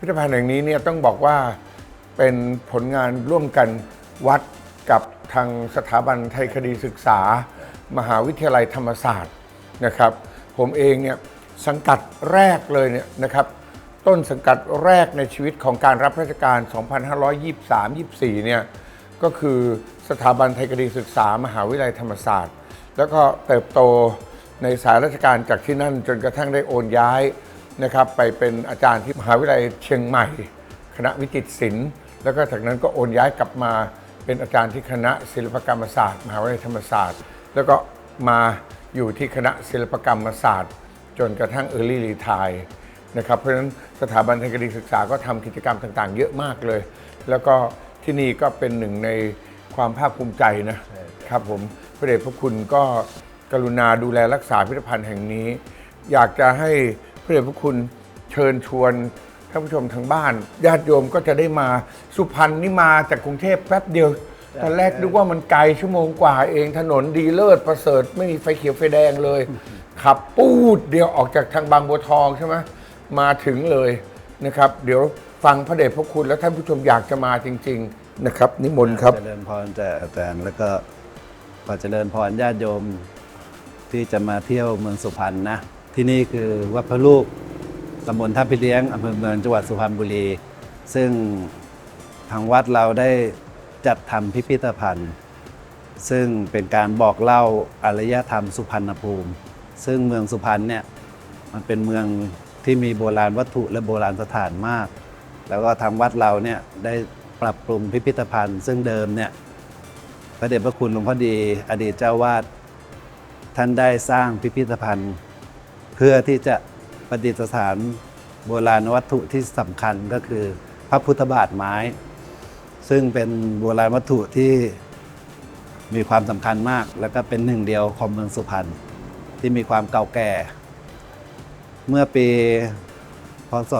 พิพิธภัณฑ์แห่งนี้เนี่ยต้องบอกว่าเป็นผลงานร่วมกันวัดกับทางสถาบันไทยคดีศึกษา มหาวิทยาลัยธรรมศาสตร์นะครับ ผมเองเนี่ยสังกัดแรกเลยเนี่ยนะครับ ต้นสังกัดแรกในชีวิตของการรับราชการ 2523-24 เนี่ยก็คือสถาบันไทยคดีศึกษามหาวิทยาลัยธรรมศาสตร์ แล้วก็เติบโตในสายราชการจากที่นั่นจนกระทั่งได้โอนย้าย นะครับไปเป็นอาจารย์ที่มหาวิทยาลัยเชียงใหม่ คณะวิจิตรศิลป์แล้วก็จากนั้นก็โอนย้ายกลับมาเป็นอาจารย์ที่คณะศิลปกรรมศาสตร์ มหาวิทยาลัยธรรมศาสตร์ แล้วก็มาอยู่ที่คณะศิลปกรรมศาสตร์ จนกระทั่งเออร์ลี่รีทายนะครับเพราะฉะนั้นสถาบันไทยคดีศึกษาก็ทำกิจกรรมต่างๆ เยอะมากเลย แล้วก็ที่นี่ก็เป็นหนึ่งในความภาคภูมิใจนะครับผมพระเดชพระคุณก็กรุณาดูแลรักษาพิพิธภัณฑ์แห่งนี้ อยากจะให้ พระเดชพระคุณเชิญชวนท่านผู้ชมทางบ้านญาติโยมก็จะได้มาสุพรรณนี่มาจากกรุงเทพแป๊บเดียวตอนแรกนึกว่ามันไกลชั่วโมงกว่าเองถนนดีเลิศประเสริฐไม่มีไฟเขียวไฟแดงเลย ขับปูดเดียวออกจากทางบางบัวทองใช่ไหมมาถึงเลยนะครับ เดี๋ยวฟังพระเดชพระคุณแล้วท่านผู้ชมอยากจะมาจริง ๆนะครับ นิมนต์ครับเจริญพรจากอาจารย์แล้วก็ขอเจริญพรญาติโยมที่จะมาเที่ยวเมืองสุพรรณนะ ที่นี่คือวัดพระลูกตำบลท่าพิเลี้ยงอำเภอเมืองจังหวัดสุพรรณบุรี ซึ่งทางวัดเราได้จัดทำพิพิธภัณฑ์ ซึ่งเป็นการบอกเล่าอารยธรรมสุพรรณภูมิ ซึ่งเมืองสุพรรณเนี่ยมันเป็นเมืองที่มีโบราณวัตถุและโบราณสถานมาก แล้วก็ทางวัดเราเนี่ยได้ปรับปรุงพิพิธภัณฑ์ ซึ่งเดิมเนี่ยพระเดชพระคุณหลวงพ่อดี อดีตเจ้าวาดท่านได้สร้างพิพิธภัณฑ์ พื่อที่จะประดิษฐานโบราณวัตถุที่สำคัญก็คือพระพุทธบาทไม้ ซึ่งเป็นโบราณวัตถุที่มีความสำคัญมาก แล้วก็เป็นหนึ่งเดียวของเมืองสุพรรณที่มีความเก่าแก่ เมื่อปีพศ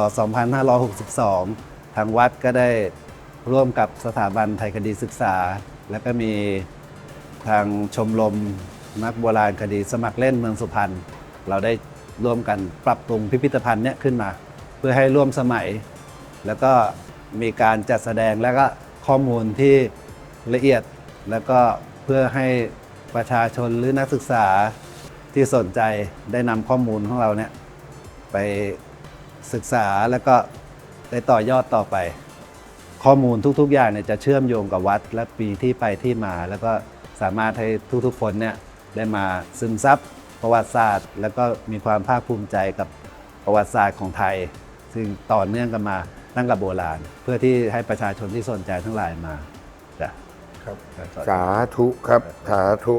2562 ทางวัดก็ได้ร่วมกับสถาบันไทยคดีศึกษา และก็มีทางชมรมนักโบราณคดีสมัครเล่นเมืองสุพรรณเราได้ ร่วมกันปรับปรุงพิพิธภัณฑ์เนี้ยขึ้นมา เพื่อให้ร่วมสมัย แล้วก็มีการจัดแสดงแล้วก็ข้อมูลที่ละเอียด แล้วก็เพื่อให้ประชาชนหรือนักศึกษาที่สนใจได้นำข้อมูลของเราเนี่ยไปศึกษาแล้วก็ได้ต่อยอดต่อไป ข้อมูลทุกๆ อย่างเนี่ยจะเชื่อมโยงกับวัด และปีที่ไปที่มา แล้วก็สามารถให้ทุกๆคนเนี่ยได้มาซึมซับ ประวัติศาสตร์ แล้วก็มีความภาคภูมิใจกับประวัติศาสตร์ของไทย ซึ่งต่อเนื่องกันมาตั้งแต่โบราณ เพื่อที่ให้ประชาชนที่สนใจทั้งหลายมาจ้ะครับ สาธุครับ สาธุ